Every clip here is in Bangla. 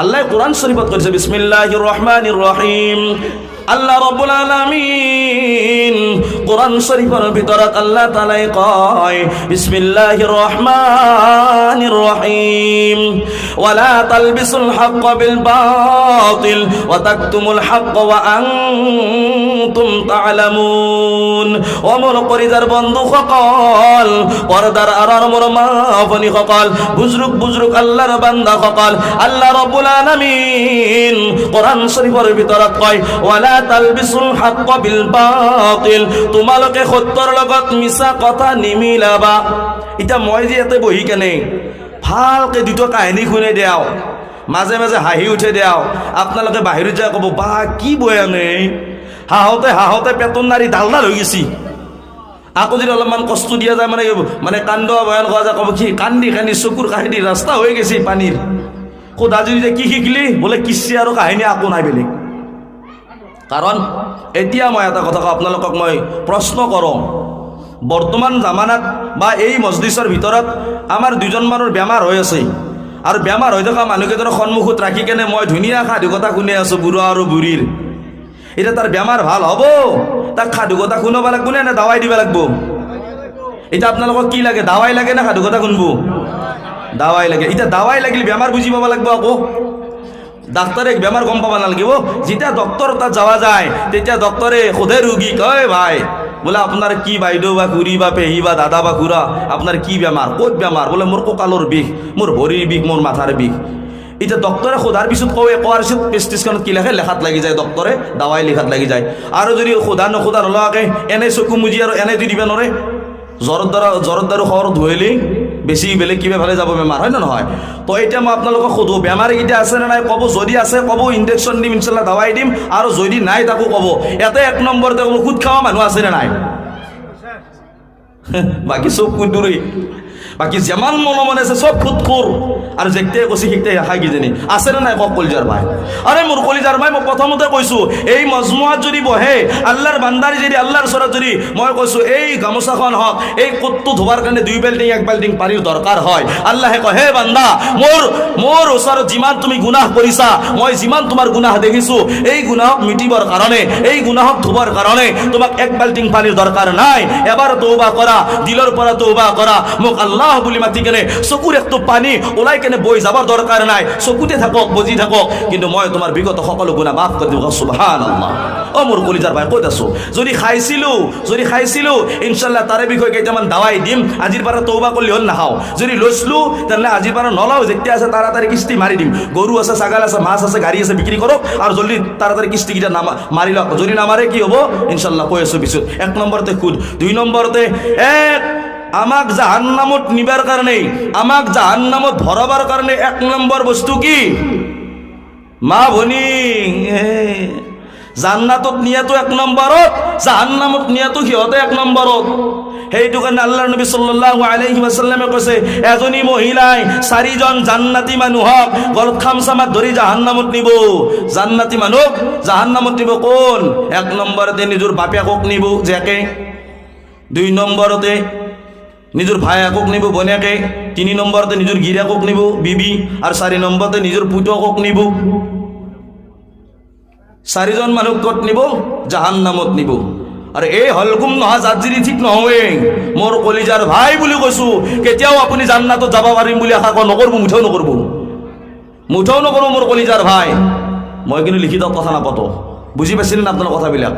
আল্লাহ কোরআন শরীফত করেছে বিসমিল্লাহির রহমানির রহিম। আল্লাহ রব্বুল আলামিন কোরআন শরীফের ভিতৰত আল্লাহ তাআলাই কয়, বিসমিল্লাহির রহমানির রহিম। ওয়ালা তালবিসুল হক বিল বাতিল, ওয়া তাকতুমুল হক ওয়া আনতুম তা'লামুন ও মোর করিদার বন্ধু সকল, পর্দার আড়ার মোর মা ভনী সকল, বুজরুক বুজরুক আল্লাহর বান্দা সকল, আল্লাহ রব্বুল আলামিন কোরআন শরীফের ভিতৰত কয়, ওয়ালা তালবিসুল হক বিল বাতিল। তোমালোকে সত্যৰ লগত মিছা কথা নিমিলাবা। এতিয়া মই যে ইয়াতে বহি কেনে ভালকে দুটো কাহিনী শুনে দিয়াও, মাজে মাজে হাঁহি উঠে দিয়াও, আপোনালোকে বাহিৰত যায় ক'ব, বা, কি বয়ানে হাঁহতে হাঁহতে পেটৰ নাৰী ডাল ডাল হৈ গৈছি। আকৌ যদি অলপমান কষ্ট দিয়া যায় মানে মানে কান্দ বয়ান কৰা যায়, ক'ব, কি কান্দি কান্দি, চকুৰ কাহিনী ৰাস্তা হৈ গৈছে পানীৰ। সোধা যদি কি শিকিলি? বোলে কিস্তি আৰু কাহিনী আকৌ নাই বেলেগ। কাৰণ এতিয়া মই এটা কথা কওঁ, আপোনালোকক মই প্ৰশ্ন কৰোঁ। বৰ্তমান জামানাত বা এই মছজিদৰ ভিতৰত আমাৰ দুজন মানুহৰ বেমাৰ হৈ আছে। আৰু বেমাৰ হৈ থকা মানুহকেইজনৰ সন্মুখত ৰাখি কেনে মই ধুনীয়া সাধুকথা শুনি আছোঁ, বুঢ়া আৰু বুঢ়ীৰ। এতিয়া তাৰ বেমাৰ ভালো হ'ব? তাক সাধুকথা শুনাব লাগিব নে নে দাৱাই দিব লাগিব? এতিয়া আপোনালোকক কি লাগে, দাৱাই লাগে নে সাধুকথা শুনব? দাৱাই লাগে। এতিয়া দাৱাই লাগিলে বেমাৰ বুজি পাব লাগিব আকৌ। ডাক্তৰে বেমাৰ গম পাব নালাগিব যেতিয়া ডক্তৰ তাত যোৱা যায়, তেতিয়া ডক্তৰে সোধে ৰোগীক ঐ ভাই, বোলে আপোনাৰ কি বাইদেউ বা খুৰী বা পেহী বা দাদা বা খুৰা, আপোনাৰ কি বেমাৰ, ক'ত বেমাৰ? বোলে, মোৰ কঁকালৰ বিষ, মোৰ ভৰিৰ বিষ, মোৰ মাথাৰ বিষ। এতিয়া ডক্তৰে সোধাৰ পিছত কয় কোৱাৰ পিছত প্ৰেছক্ৰিপশ্যনত কি লিখে? লেখাত লাগি যায় ডক্তৰে দাৱাই লিখাত লাগি যায়। আৰু যদি সোধা নোসোধা নলোৱাকৈ এনে চকু মুজি আৰু এনে দি দিব নোৱাৰে জ্বৰৰ দ্বাৰা জ্বৰৰ দ্বাৰা খবৰ ধুৱেলি বেছি বেলেগ কিবা ফালে যাব বেমাৰ হয় নে নহয়? তো এতিয়া মই আপোনালোকক সোধোঁ বেমাৰ কেইটা আছে নে নাই? ক'ব যদি আছে ক'ব ইনজেকশ্যন দিম ইনশাল্লাহ দাৱাই দিম আৰু যদি নাই তাকো ক'ব। ইয়াতে এক নম্বৰতে ক'ব সুদ খোৱা মানুহ আছে নে নাই? বাকী চব কুন্দুৰি বাকী যিমান মনে মনে আছে চব খুদ খুৰ। আৰু যেতিয়াই কৈছে সেইটাই খাই কিজানি। আছে নে নাই কওক কলিজাৰ ভাই আৰে মোৰ কলিজাৰ ভাই মই প্ৰথমতে কৈছোঁ, এই মজমুৱাত যদি বহে আল্লাহৰ বান্দাৰী যদি আল্লাহৰ ওচৰত যদি মই কৈছোঁ, এই গামোচাখন হওক, এই কোটটো ধোৱাৰ কাৰণে দুই বাল্টিং, এক বাল্টিং পানীৰ দৰকাৰ হয়। আল্লাহে কয়, হে বান্দা, মোৰ মোৰ ওচৰত যিমান তুমি গুনাহ কৰিছা, মই যিমান তোমাৰ গুনাহ দেখিছো, এই গুনাহক মিটিবৰ কাৰণে, এই গুনাহক ধুবৰ কাৰণে তোমাক এক বাল্টিং পানীৰ দৰকাৰ নাই। এবাৰ তৌবা কৰা, দিলৰ পৰা তৌবা কৰা, মোক আল্লাহ বুলি মাতি কেনে, চকুৰ একটো পানী ওলাই কেনে বৈ যাবৰ দৰকাৰ নাই। চকুতে থাকক, বজি থাকক। কিন্তু মই তোমাৰ বিগত সকলো গুণা মাফ কৰি দিব সুবহান আল্লাহ অ, মোৰ কলিজাৰ ভাই, ক'ত আছো? যদি খাইছিলোঁ যদি খাইছিলোঁ ইনশাল্লাহ তাৰে বিষয়ে কেইটামান দাৱাই দিম। আজিৰ পৰা তৌবা কৰিলে হ'ল, নাখাওঁ। যদি লৈছিলোঁ, তেনেহ'লে আজিৰ পৰা নলওঁ। যেতিয়া আছে তাড়াতাড়ি কিস্তি মাৰি দিম। গৰু আছে, ছাগাল আছে, মাছ আছে, গাড়ী আছে, বিক্ৰী কৰক। আৰু জলদি তাড়াতাড়ি কিস্তিকেইটা নামা মাৰি লওক। যদি নামাৰে, কি হ'ব? ইনশাল্লাহ কৈ আছোঁ পিছত। এক নম্বৰতে খুদ দুই নম্বৰতে, এক আমাক জাহান্নামত নিবার কারণে, আমাক জাহান্নামত ভরাবার কারণে এক নম্বর বস্তু কি? মা ভনী। জান্নাতত নিয়াতো এক নম্বৰত জাহান্নামত নিয়াতো সিহঁতে এক নম্বৰত সেইটো কাৰণে আল্লাহ নবী সাল্লাল্লাহু আলাইহি ওয়াসাল্লামে কৈছে, এজনী মহিলাই চাৰিজন জান্নাতি মানুহক গলত খামচামাত ধৰি জাহান্নামত নিব। জান্নাতি মানুহক জাহান্নামত নিব কোন? এক নম্বৰতে নিজৰ বাপেকক নিব জেকে দুই নম্বৰতে নিজৰ ভায়েকক নিব, বনীয়াকে তিনি নম্বৰতে নিজৰ গিৰিয়েকক নিব, বিবি আৰু চাৰি নম্বৰতে নিজৰ পুতকক নিব। চাৰিজন মানুহ ক'ত নিব জাহান নামত নিব। আৰু এই হলগুম নহা জাতজিৰি ঠিক নহয় মোৰ কলিজাৰ ভাই বুলি কৈছো, কেতিয়াও আপুনি জান্নাতত যাব পাৰিম বুলি আশা কৰ- নকৰিব, মুঠেও নকৰিব। মুঠেও নকৰোঁ মোৰ কলিজাৰ ভাই। মই কিন্তু লিখিত কথা নাপাতো। বুজি পাইছিলে নে আপোনাৰ কথাবিলাক?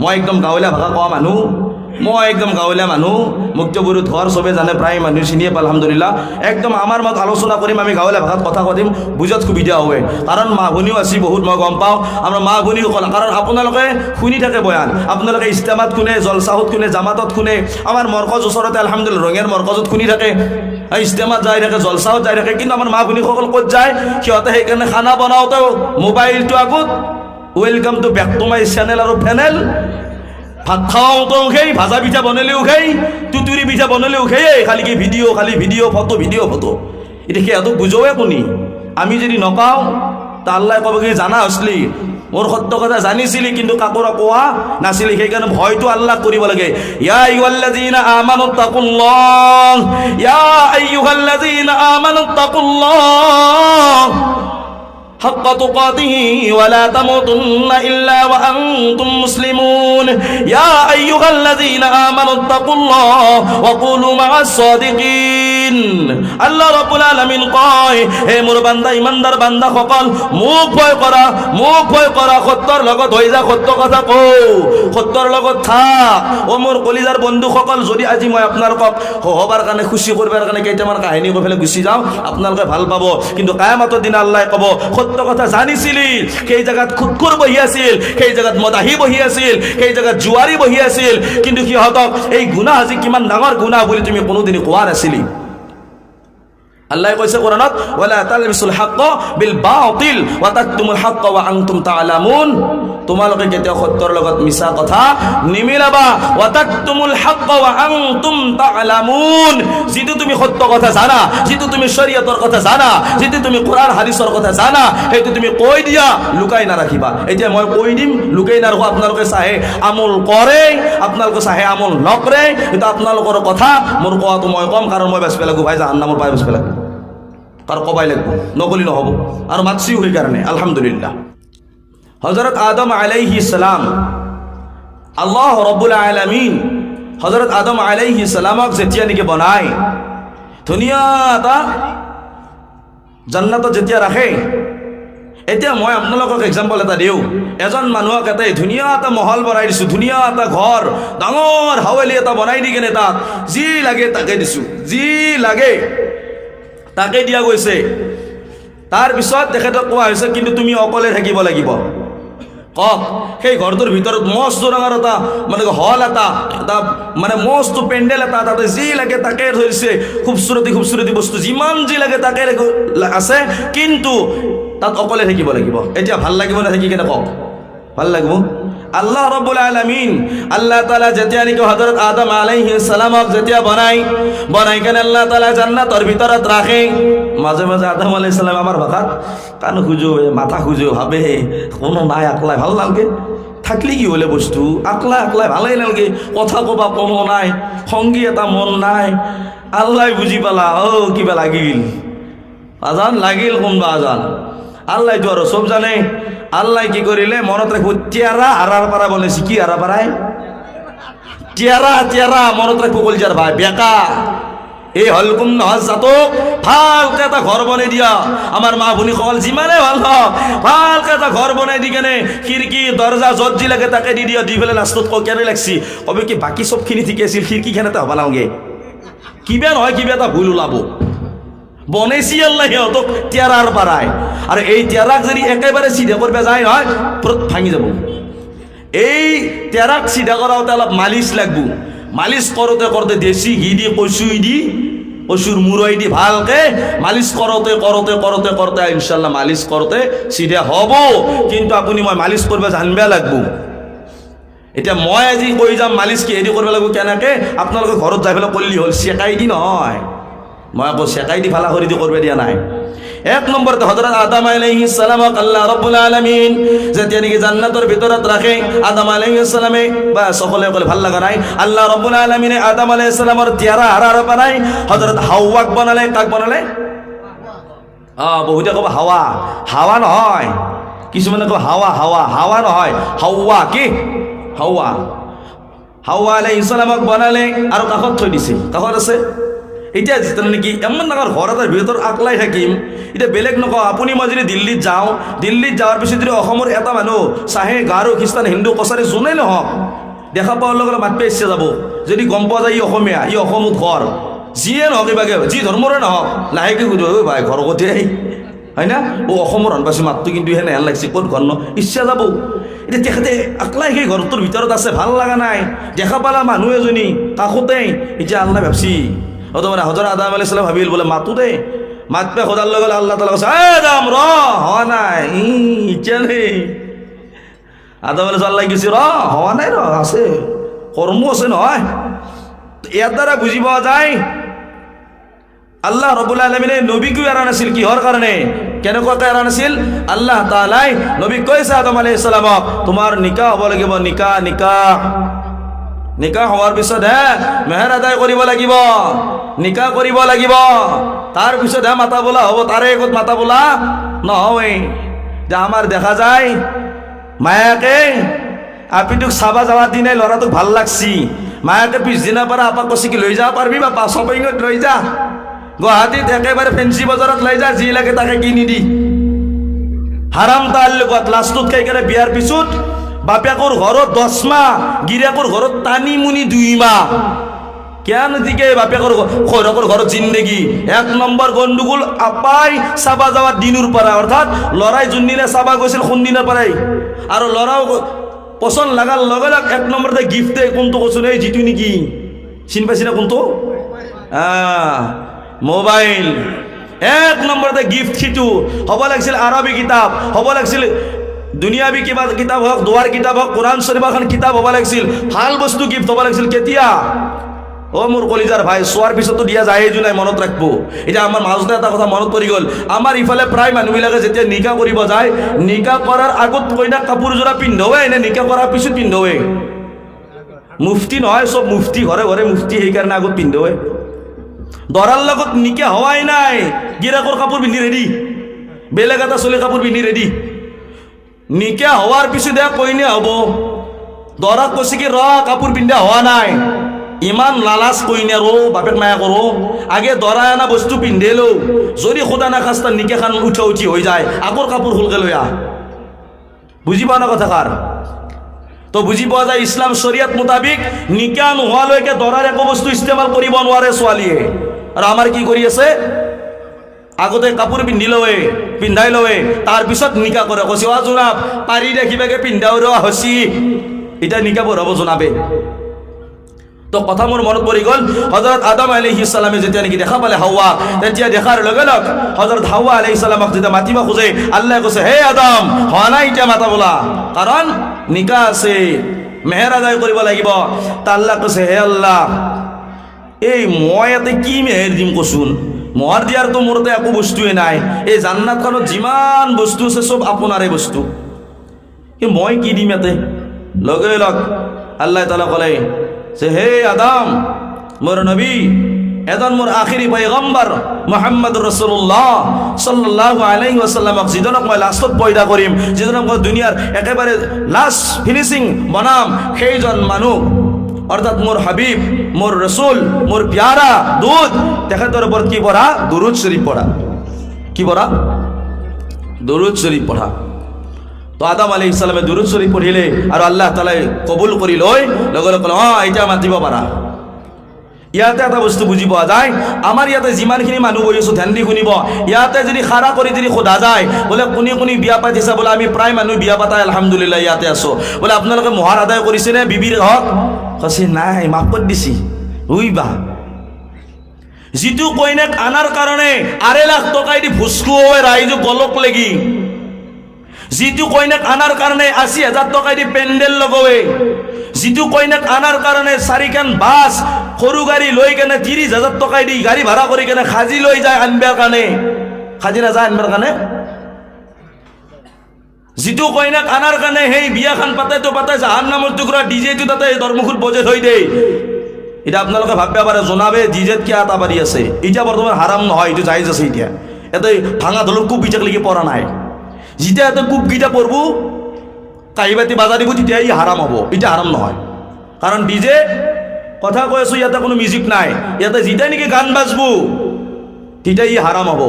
মই একদম গাঁৱলীয়া ভাষা কোৱা মানুহ। মই একদম গাঁৱলীয়া মানুহ মুক্তবুৰু ধোৱাৰ চবে জানে, প্ৰায় মানুহ চিনিয়ে পাল আলহামদুলিল্লাহ। একদম আমাৰ মাজত আলোচনা কৰিম, আমি গাঁৱলীয়া ভাষাত কথা পাতিম, বুজাত সুবিধা হয় কাৰণ মা ভনীও আছে, বহুত মই গম পাওঁ। আমাৰ মা ভনীসকল, কাৰণ আপোনালোকে শুনি থাকে বয়ান, আপোনালোকে ইষ্টেমাত শুনে, জলচাহত শুনে, জামাতত শুনে, আমাৰ মৰকজ ওচৰতে, আলহামদুলিল্লাহ ৰঙিয়াৰ মৰকজত শুনি থাকে। ইষ্টেমাত যাই থাকে, জলচাহত যাই থাকে, কিন্তু আমাৰ মা ভনীসকল ক'ত যায়? সিহঁতে সেইকাৰণে খানা বনাওঁতেও, মোবাইলটো আগত welcome to back to my channel আৰু ফেনেল ভাত খাওঁতেও সেই ভাজা পিঠা বনালেও সেই তুতুৰি পিঠা বনালেও সেয়ে খালি কি ভিডিঅ' খালি ভিডিঅ' ফটো ভিডিঅ' ফটো এতিয়া সিহঁতক বুজোৱে কোনি আমি যদি নকাওঁ তা আল্লাই ক'ব কি জানা হৈছিলি মোৰ সত্য কথা জানিছিলি কিন্তু কাকোৰা কোৱা নাছিলি সেইকাৰণে ভয়টো আল্লাহ কৰিব লাগে ইয়া আইয়ুহাল্লাযীনা আমানু তাকুল্লাহ ইয়া আইয়ুহাল্লাযীনা আমানু তাকুল্লাহ حق تقاته ولا تموتن إلا وأنتم مسلمون বলে ইয়া আইয়ুহাল্লাযীনা আমানুত্তাকুল্লাহ ওয়া কুলু মা'আস-সাদিকিন। আল্লাহ রাব্বুল আলামিন কয়, হে মোর বান্দা, ইমানদার বান্দা সকল, মুখ ভয় কৰা মুখ ভয় কৰা সত্যৰ লগত হৈ যা, সত্য কথা কওঁ সত্যৰ লগত থাক। অ মোৰ কলিজাৰ বন্ধুসকল যদি আজি মই আপোনালোকক হবাৰ কাৰণে খুচি কৰিবৰ কাৰণে কেইটামান কাহিনী কৈ পেলাই গুচি যাওঁ, আপোনালোকে ভালো পাব। কিন্তু কায়ামাতৰ দিনা আল্লাহ ক'ব, সত্য কথা জানিছিলি, সেই জেগাত খুটখুৰ বহি আছিল, সেই জেগাত মদাহী বহি আছিল, সেই জেগাত জুৱাৰী বহি আছিল। কিন্তু সিহঁতক এই গুণা আজি কিমান ডাঙৰ গুণা বুলি তুমি কোনোদিনে কোৱা নাছিলি? আল্লাহ কৈছে কোরআনত, ওয়ালা তালবিসুল হাক্ক বিল বাতিল, ওয়া তাকতুমুল হাক্ক ওয়া আনতুম তাআলামুন। তোমালোকে কেতিয়াও সত্যৰ লগত মিছা কথা নিমিলাবা, ওয়া তাকতুমুল হাক্ক ওয়া আনতুম তাআলামুন। যিটো তুমি সত্য কথা জানা, যিটো তুমি শৰীয়তৰ কথা জানা, যিটো তুমি কোরআন, হাদিসৰ কথা জানা, সেইটো তুমি কৈ দিয়া, লুকাই নাৰাখিবা। এতিয়া মই কৈ দিম, লুকাই নাৰাখো, আপোনালোকে চাহে আমল কৰে, আপোনালোকে চাহে আমল নকৰে, কিন্তু আপোনালোকৰ কথা মোৰ কোৱাটো মই কম, কাৰণ মই বাচিব লাগো ভাই জাহান্নামৰ পাই বাচিব লাগো তাৰ কবাই লাগব, নকলি নহ'ব। আৰু মাতছিও সেইকাৰণে আলহামদুলিল্লাহ। হজরত আদম আলাইহি সালাম, আল্লাহ রব্বুল আলামিন হজরত আদম আলাইহি সালামক যেতিয়া নেকি বনায়, ধুনীয়া এটা জান্নাতত যেতিয়া ৰাখে। এতিয়া মই আপোনালোকক এক্সাম্পল এটা দিওঁ। এজন মানুহক এটাই ধুনীয়া এটা মহল বনাই দিছোঁ, ধুনীয়া এটা ঘৰ, ডাঙৰ হাৱেলি এটা বনাই দি কেনে তাত যি লাগে তাকে দিছোঁ, যি লাগে। তাকে দিয়া গৈছে। তাৰপিছত তেখেতক কোৱা হৈছে, কিন্তু তুমি অকলে থাকিব লাগিব। কওক, সেই ঘৰটোৰ ভিতৰত মস্ত ডাঙৰ এটা মানে হল এটা এটা মানে মস্ত পেণ্ডেল এটা, তাতে যি লাগে তাকে ধৰিছে। খুবচুৰতি খুবচুৰতি বস্তু যিমান যি লাগে তাকে আছে। কিন্তু তাত অকলে থাকিব লাগিব। এতিয়া ভালো লাগিব নে থাকি কেনে কওক? ভালো লাগিব। আল্লাহ রব্বুল আলমিন, আল্লাহ তালা যেতিয়া নেকি হজরত আদম আলাইহি সালামক যেতিয়া বনাই বনাই কেনে আল্লাহ তালা জান্নাতৰ ভিতৰত ৰাখে মাজে মাজে আদম আলাই সালাম আমাৰ ভাষাত কাণ খুজো মাথা খুজো, ভাবে, কোনো নাই, আকলাই ভালো নালগে। থাকলি কি হলে বস্তু? আকলাই আকলাই ভালেই নালগে। কথা কবা কোনো নাই সংগী এটা মন নাই। আল্লাহ বুজি পালা অ কিবা লাগিল। আজান লাগিল কোনবা আজান? আল্লাহ আৰু চব জানে। আল্লাহ কি কৰিলে মনত ৰাখিব তিয়াৰা হাৰাৰ পাৰা বনাইছে কি হাৰা পাৰাই তিয়াৰা তিয়াৰা মনত ৰাখিব কলিজাৰ ভাই বেকা এই হলকুম নহয় জাতক ভালকে এটা ঘৰ বনাই দিয়া। আমাৰ মা ভনীসকল যিমানে ভালো হওক ভালকে এটা ঘৰ বনাই দি কেনে খিৰিকী দৰ্জা য'ত যি লাগে তাকে দি দিয়া, দি পেলাই লাষ্টত ক কেনে লাগছি। কবি কি বাকী চবখিনি ঠিকে আছিল খিৰিকীখন এটা হ'ব নালাগে কিবা নহয় কিবা এটা ভুল ওলাব। বনাইছি আল্লাহ সিহঁতক তিয়াৰাৰ পাৰাই আৰু এই তিয়াৰাক যদি একেবাৰে চিধা কৰিব যায় পুৰত ভাঙি যাব। এই তিয়াৰাক চিধা কৰাওঁতে অলপ মালিচ লাগব। মালিচ কৰোঁতে কৰোঁতে দেশী ঘি দি, কচুই দি, কচুৰ মূৰৈ দি ভালকে মালিচ কৰোঁতে কৰোঁতে কৰোঁতে কৰোঁতে ইনশাল্লাহ মালিচ কৰোঁতে চিধা হ'ব। কিন্তু আপুনি মই মালিচ কৰিব জানিব লাগব। এতিয়া মই আজি কৈ যাম মালিচ কিহেদি কৰিব লাগিব, কেনেকৈ? আপোনালোকে ঘৰত যাই পেলাই কৰিলি হ'ল, চেকাই দি নহয়। মই আকৌ চেকাই দি ফালা কৰি দি কৰিব দিয়া নাই। এক নম্বৰতে হজৰত আদাম আলাইহিস সালামক আল্লাহ ৰব্বুল আলামিন যেতিয়া নেকি জান্নাতৰ ভিতৰত ৰাখে, আদাম আলাইহিস সালামে বা সকলে ক'লে ভালো লগা নাই। আল্লাহ ৰব্বুল আলামিনে আদাম আলাইহিস সালামৰ তিয়াৰা হাৰাৰ বনাই হজৰত হাৱাক বনালে, কাক বনালে? অ, বহুতে ক'ব হাৱা। হাৱা নহয়। কিছুমানে ক'ব হাৱা হাৱা। হাৱা নহয়। হাৱা কি? হাৱা হাৱা আলাই ইছলামক বনালে আৰু কাষত থৈ দিছে কাষত আছে? এতিয়া যেতিয়া নেকি ইমান ডাঙৰ ঘৰ এটাৰ ভিতৰত আকলাই থাকিম। এতিয়া বেলেগ নকওঁ আপুনি মই যদি দিল্লীত যাওঁ, দিল্লীত যোৱাৰ পিছত যদি অসমৰ এটা মানুহ চাহে গাৰো খ্ৰীষ্টান হিন্দু, কছাৰী যোনেই নহওক, দেখা পোৱাৰ লগে লগে মাতিব ইচ্ছা যাব। যদি গম পোৱা যায় ই অসমীয়া, ই অসমত ঘৰ। যিয়ে নহওক কিবাকে যি ধৰ্মৰে নহওক, লাহেকৈ সুধো ঐ ভাই, ঘৰ কঠিয়াই হয় না? ও অসমৰ ৰন্ধবাসী মাতটো কিন্তু সেনে হেন লাগছে, ক'ত ঘৰ ন? ইচ্ছা যাব। এতিয়া তেখেতে আকলাই সেই ঘৰটোৰ ভিতৰত আছে, ভালো লগা নাই। দেখা পালা মানুহ এজনী কাষতে এতিয়া আল্লাহ ভাবছি মানে হজৰ আদাম আলি চালাম ভাবিল বোলে, মাতো দে, মাত পে সদাৰ লগে আল্লাহ তালা কৈছে যাম ৰ হোৱা নাই ই এতিয়া নেই আদাম আলি আল্লাহ কৈছে ৰ হোৱা নাই ৰ আছে কৰ্ম আছে নহয় ইয়াৰ দ্বাৰা বুজি পোৱা যায়, আল্লাহ রবুল আলমিনে নবীকো এৰা নাছিল। কিহৰ কাৰণে কেনেকুৱাকৈ এৰা নাছিল? আল্লাহ তালাই নবী কৈছে আদম আলি ইছলামক তোমাৰ নিকা হ'ব লাগিব নিকা নিকা। নিকা হোৱাৰ পিছত হে, মেহেৰ আদায় কৰিব লাগিব, নিকা কৰিব লাগিব। তাৰ পিছতহে মাতা বোলা হ'ব, তাৰে আগত মাতা বোলা নহয় যে আমার দেখা যায়, মায়াকে আপনি তোক চাবা যাওয়ার দিনে ল'ৰাটোক ভালো লাগছি। মায়াকে পিছদিনা পৰা আপাক কৈছে কি, লৈ যাব পাৰিবি বাপা শ্বপিঙত লৈ যা। গুৱাহাটীত একেবাৰে ফেঞ্চি বজাৰত লৈ যা, যি লাগে তাকে কিনি দি। হাৰাম তাৰ লগত লাষ্টত খাই কেনে বিয়াৰ পিছত ঘৰত দহ মাহ গিৰিয়েকৰ ঘৰত টানি মুনি দুই মাহ কেন দিকে বাপেকৰ খৈৰকৰ ঘৰত জিন্দেগি? এক নম্বৰ গণ্ডগোল আপাই চাবা যাওয়ার দিনুর পৰা। অর্থাৎ লড়াই যোনদিনা চাবা গৈছিল সোনদিনাৰ পৰাই। আৰু ল'ৰাও পচন্দ লাগাৰ লগে লগে এক নম্বৰতে গিফ্ট কোনটো কৈছো এই যিটো নেকি? চিনি পাইছি না কোনটো? মোবাইল। এক নম্বৰতে গিফ্ট সিটো। হ'ব লাগিছিল আৰবী কিতাপ। হ'ব লাগিছিল দুনিয়াবী কিবা কিতাপ হওক, দুৱাৰ কিতাপ হওক, কোৰআন শৰীফ এখন কিতাপ হ'ব লাগিছিল। ভালো বস্তু গিফ্ট হ'ব লাগিছিল। কেতিয়া? অ, মোৰ কলিজাৰ ভাই, চোৱাৰ পিছতো দিয়া যায় যো নাই, মনত ৰাখব। এতিয়া আমাৰ মাজতে এটা কথা মনত পৰি গ'ল। আমাৰ ইফালে প্ৰায় মানুহবিলাকে যেতিয়া নিকা কৰিব যায়, নিকা কৰাৰ আগত কইনাক কাপোৰযোৰা পিন্ধৱে নে নিকা কৰাৰ পিছত পিন্ধৱে? মুফতি নহয়, চব মুফতি, ঘৰে ঘৰে মুফতি, সেইকাৰণে আগত পিন্ধৱে। দৰাৰ লগত নিকা হোৱাই নাই। গিৰাকৰ কাপোৰ পিন্ধি ৰেডি বেলেগ এটা চলি কাপোৰ পিন্ধি ৰেডি নিকা হোৱাৰ পিছতহে কইনা হ'ব। দৰাক কৈছে কি ৰ কাপোৰ পিন্ধা হোৱা নাই। ইমান লালাচ কইনা ৰো বাপেক মায়া কৰো। আগে দৰা অনা বস্তু পিন্ধে লওঁ যদি খুদা নাখাস্তা নিকে খান উঠা উঠি হৈ যায়, আগৰ কাপোৰ খুলকে লৈ আহ। বুজি পোৱা না কথাষাৰ তো বুজি পোৱা যায় ইছলাম শৰিয়াত মোতাবিক নিকা নোহোৱালৈকে দৰাৰ একো বস্তু ইস্তেমাল কৰিব নোৱাৰে ছোৱালীয়ে। আৰু আমাৰ কি কৰি আছে? আগতে কাপোৰ পিন্ধি লৱে পিন্ধাই লৱে তাৰপিছত নিকা কৰে। কৈছে, অ, জোনাব, পাৰি দেখিবাকে পিন্ধাও ৰ, হচি। এতিয়া নিকা পঢ়াব জোনাবে। তো কথা মোৰ মনত পৰি গ'ল, হজৰত আদম আলহি ইছলামে যেতিয়া নেকি দেখা পালে হাৱা, তেতিয়া দেখাৰ লগে লগ হজৰত হাৱা আলহি ইছলামক যেতিয়া মাতিব খোজে, আল্লাহ কৈছে, হে আদম, হোৱা নাই এতিয়া মাতা বোলা। কাৰণ নিকা আছে, মেহেৰ আদায় কৰিব লাগিব। তা আল্লাহ কৈছে, হে আল্লাহ, এই মই ইয়াতে কি মেহেৰ দিম কচোন? মহাৰ দিয়াৰতো মোৰ তাতে একো বস্তুৱে নাই। এই জান্নাতখনত যিমান বস্তু আছে, চব আপোনাৰে বস্তু। এই মই কি দিম ইয়াতে? লগে লগ আল্লাহ তালা ক'লে যে, হে আদাম, মোৰ নবী, এজন মোৰ আখিৰি পৈগম্বৰ মোহাম্মদ ৰসুল্লাহ সাল্লাহ আলাইহি ওয়াসাল্লামক যিজনক মই লাষ্টত পয়দা কৰিম, যিজনক মই দুনিয়াৰ একেবাৰে লাষ্ট ফিনিচিং বনাম, সেইজন মানুহ অর্থাৎ মোর হাবিব, মোর রসুল, মোর প্যারা, দুধ তেখেতের উপর কি পড়া? দুরুদ শরীফ পড়া। কি পড়া? দুরুদ শরীফ পড়া। তো আদাম আলী ইসলামে দুরুদ শরীফ পঢ়িলে আৰু আল্লাহ তালাই কবুল কৰি লৈ লগে লগে ক'লে অঁ এতিয়া মাতিব পাৰা ইয়াতে এটা বস্তু বুজি পোৱা যায়। আমাৰ ইয়াতে যিমানখিনি মানুহ বহি আছোঁ ধ্যান দি শুনিব। ইয়াতে যদি খাৰা কৰি যদি সোধা যায়, বোলে কোনে কোনে বিয়া পাতিছে, বোলে আমি প্ৰায় মানুহ বিয়া পাতা আলহামদুলিল্লাহ ইয়াতে আছোঁ। বোলে আপোনালোকে মহাৰ আদায় কৰিছেনে? বিবিৰ হক। কৈছে নাই, মাফ কৰি দিছি। উইবা যিটো কইনাক আনাৰ কাৰণে আঢ়ৈ লাখ টকাই দি ভুচকুৱাই ৰাইজক গলক লেগি। যিটো কইনাক আনাৰ কাৰণে আশী হাজাৰ টকাই দি পেণ্ডেল লগাৱে যিটো কইনাক আনাৰ কাৰণে চাৰিখন বাছ, সৰু গাড়ী লৈ কেনে ত্ৰিছ হাজাৰ টকাই দি গাড়ী ভাড়া কৰি কেনে সাজি লৈ যায় আনবাৰ কাৰণে সাজি নাযায় আনবাৰ কাৰণে যিটো কইনাক আনাৰ কাৰণে সেই বিয়াখন পাতেতো পাতে জাহান নামৰ টুকুৰা ডিজেটো তাতে দৰমুখত বজে থৈ দেই। এতিয়া আপোনালোকে ভাবিব পাৰে, জনাবে ডিজেত কিয় এটা বাৰী আছে। এতিয়া বৰ্তমান হাৰাম নহয়, এইটো জাইজ আছে এতিয়া। ইয়াতে ভাঙা ধলৰ কোপ ইটাকলৈকে পৰা নাই। যেতিয়া ইয়াতে কোপকেইটা পৰব কাঁহী বাতি বাজা দিব, তেতিয়া ই হাৰাম হ'ব। এতিয়া হাৰাম নহয়। কাৰণ ডিজে কথা কৈ আছোঁ, ইয়াতে কোনো মিউজিক নাই। ইয়াতে যেতিয়া নেকি গান বাজব, তেতিয়া ই হাৰাম হ'ব।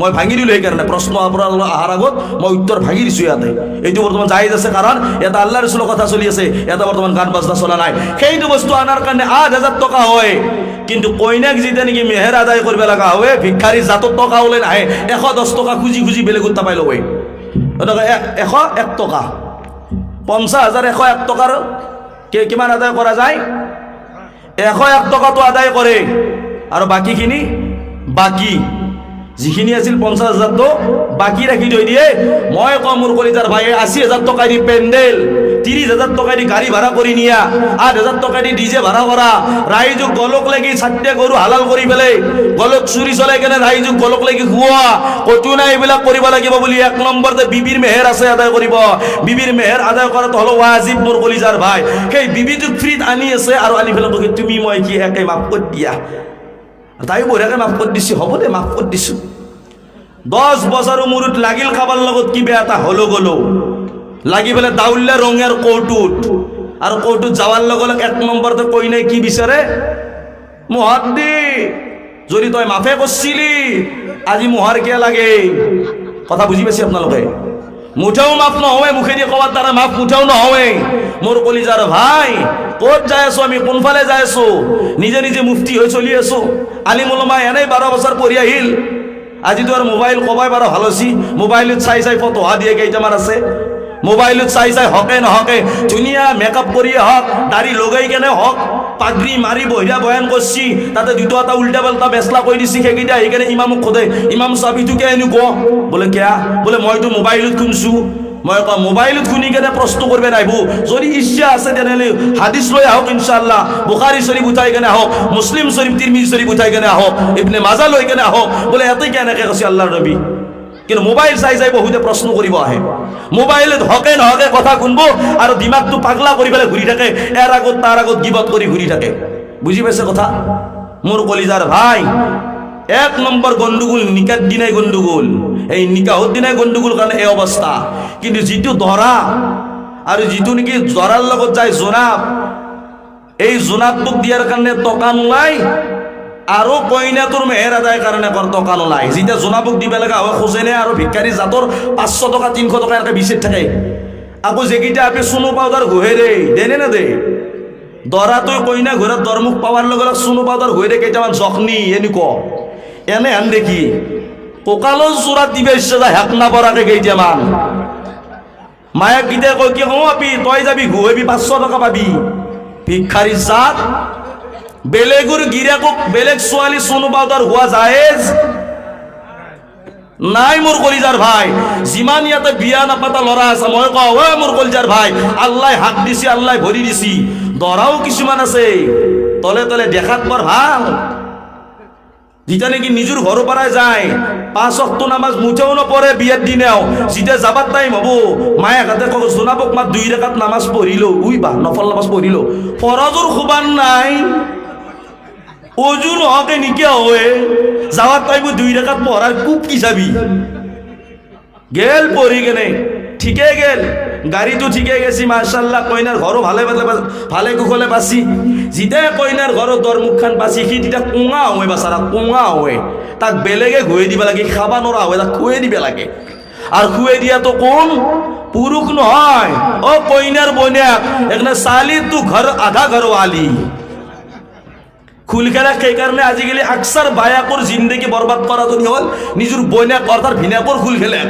মই ভাঙি দিলোঁ সেইকাৰণে প্ৰশ্ন আপোনাৰ অহাৰ আগত মই উত্তৰ ভাঙি দিছোঁ ইয়াতে। এইটো বৰ্তমান জাইজ আছে কাৰণ ইয়াতে আল্লাহ ৰচুলৰ কথা চলি আছে। ইয়াতে বৰ্তমান গান বাজনা চলা নাই। সেইটো বস্তু অনাৰ কাৰণে আঠ হাজাৰ টকা হয়। কিন্তু কইনাক যেতিয়া নেকি মেহেৰ আদায় কৰিব লগা হয় ভিক্ষাৰী জাতত টকা ওলাই নাহে। এশ দহ টকা খুজি খুজি বেলেগত তাপাই ল'বই। এশ এক টকা। পঞ্চাছ হাজাৰ এশ এক টকাৰ কিমান আদায় কৰা যায়? এশ এক টকাটো আদায় কৰে। আৰু বাকীখিনি বাকী। যিখিনি আছিল পঞ্চাছ হাজাৰটো বাকী ৰাখি থৈ দিয়ে। মই কওঁ, মোৰ কলিতাৰ ভাই আশী হাজাৰ টকা দি পেণ্ডেল ত্ৰিছ হাজাৰ টকা দি গাড়ী ভাড়া কৰি নিয়া, আঠ হাজাৰ টকা দি ডিজে ভাড়া কৰা, ৰাইজক গলক লাগি চাৰিটা গৰু হালাল কৰি পেলাই গলক চুৰি চলাই কেনে ৰাইজক গলক লাগি খুওৱা কতো নাই এইবিলাক কৰিব লাগিব বুলি এক নম্বৰতে বিবিৰ মেহেৰ আছে আদায় কৰিব। বিবিৰ মেহেৰ আদায় কৰাটো হ'ল ৱাজিব, মোৰ কলিজাৰ ভাই। সেই বিবিটোক ফ্ৰীত আনি আছে আৰু আনি পেলাই তুমি, মই কি একে মাফ কৰি দিয়া। তাই বঢ়িয়াকে মাফ কৰি দিছোঁ, হ'ব দে মাফ কৰি দিছোঁ। দশ বছর মুরুত লাগিল খাবার লগত কিবা এটা হলো গলো লাগি পেলাই দাউল্লা রঙের কৌটুত। আর কৌটুত যাওয়ার লগে এক নম্বরতে কই নাই, কি বিচাৰে মহাদ্দি যদি তই মাফে করছিলি, আজি মোহাৰ কিয় লাগে? কথা বুজি পাইছে আপোনালোকে। মুঠেও মাফ নহয় মুখেদি কোৱাৰ দ্বাৰা মাফ মুঠেও নহয় মোৰ কলিজাৰ ভাই, ক'ত যাই আছো আমি? কোনফালে যাই আছো? নিজে নিজে মুফতি হৈ চলি আছো। আলিমুলমা এনেই বাৰ বছৰ পঢ়ি আহিল। আজিতো আৰু মোবাইল কবাই বাৰু ভালো হৈছি মোবাইলত চাই চাই ফটোহা দিয়ে কেইটামান আছে। মোবাইলত চাই চাই হকে নহকে, ধুনীয়া মেকআপ কৰিয়ে হওক, দাড়ি লগাই কেনে হওক পাগৰি মাৰি বহিয়া বয়ান কৰছি, তাতে দুটা এটা উল্টা পাল্টা বেচলা কৈ দিছি, সেইকেইটা কেনে ইমামক সোধে, ইমাম চাবিটো কে এনেকুৱা বোলে, কিয়া? বোলে মইতো মোবাইলত শুনছো। মই কওঁ মোবাইলত শুনি কেনে প্ৰশ্ন কৰিব নাহিব যদি ইচ্ছা আছে তেনেহ'লে হাদিছ লৈ আহক ইনশাল্লাহ বুখাৰী শ্বৰীফ উঠাই কেনে আহক, মুছলিম শ্বৰীফ, তিৰমিজ শ্বৰীফ উঠাই কেনে আহক, ইবনে মাজা লৈ কেনে আহক। বোলে এতে কেনেকৈ কৈছে আল্লাহৰ নবী? কিন্তু মোবাইল চাই চাই বহুতে প্ৰশ্ন কৰিব আহে। মোবাইলত হকে নহকে কথা শুনব আৰু দিমাগটো পাগলা কৰি পেলাই ঘূৰি থাকে ইয়াৰ আগত তাৰ আগত গিবত কৰি ঘূৰি থাকে। বুজি পাইছে কথা? মোৰ কলিজাৰ ভাই, এক নম্বৰ গণ্ডগোল নিকাত দিনাই গণ্ডগোল। এই নিকাহৰ দিনাই গণ্ডগোল কাৰণে এই অৱস্থা। কিন্তু যিটো ধৰা আৰু যিটো নেকি জৰাৰ লগত যায় জোনাব, এই জোনাবটোক দিয়াৰ কাৰণে টকা নোলাই আৰু কইনাটোৰ মেহেৰ আদায় কাৰণে কৰ টকা নোলাই যেতিয়া জোনাবুক দিব লগা হয় খোজেনে আৰু ভিক্ষাৰী জাতৰ পাঁচশো টকা, তিনিশ টকা এনেকৈ বিচাৰি থাকে। আকৌ যেকেইটা আপে চুনু পাউডাৰ ঘঁহে দে দেনে না দে দৰাটোৱে কইনা ঘৰত দৰমুখ পাৱাৰ লগে লগে চুনু পাউডাৰ দে কেইটামান জখনি, এনেকুৱা। এনে হেন দেখি। কঁকালৰ চোৰাত দিব ইচ্ছা যায় হেক নাপৰাকে কেইটামান। মায়াক গীতে কয়, কি কওঁ আপি, তই যাবি, ঘঁহেবি, পাঁচশো টকা পাবি। ভিক্ষাৰী জাত বেলেগৰ গিৰাকক বেলেগ চনু পাউডাৰ হোৱা জাহেজ নাই মোৰ কলিজাৰ ভাই। যিমান ইয়াতে বিয়া নাপাতা ল'ৰা আছে, মই কওঁ ঐ মোৰ কলিজাৰ ভাই আল্লাই হাত দিছি আল্লাই ভৰি দিছি। দৰাও কিছুমান আছে, তলে তলে দেখাত বৰ ভালো। যেতিয়া নেকি নিজৰ ঘৰৰ পৰাই যায়, পাঁচ অক্টো নামাজ মুঠেও নপৰে, বিয়াৰ দিনাও। যেতিয়া যাবাৰ টাইম হ'ব, মায়ে হাতে ক'ব, জোনাবক, মাত দুই ৰেখাত নামাজ পঢ়িলো। উই বা নফল নামাজ পঢ়িলো। ফৰজৰ খুবান নাই। অজু নহকে নিকিয়া হয় যাওয়ার টাইম দুই রেখাত পড়ার খুব কি যাবি? গেল পড়ি কেনে, ঠিকে গেল। গাড়ীটো ঠিকে গেছি মাৰ্শাল্লাহ কইনাৰ ঘৰো ভালে ভালে ভালে কুশলে বাচি যেতিয়া কইনাৰ ঘৰৰ দৰ মুখখন বাচি সি তেতিয়া কোঙা হয় বাচাৰা কোঙা হয় তাক বেলেগে ঘূৰাই দিব লাগে, খাবা নৰা হয় তাক খুৱাই দিব লাগে। আর আৰু খুৱাই দিয়াটো কোন? পুৰুষ নহয়। অ, কইনাৰ বইনাক। এখানে চালিতো ঘৰ, আধা ঘৰ আলি খুল খেলা সেইকাৰণে আজিকালি আকচাৰ বায়াকৰ বরবাদ বৰবাদ যদি হ'ল, নিজের বইনাক অর্থাৎ ভিনাকৰ খুল খেলে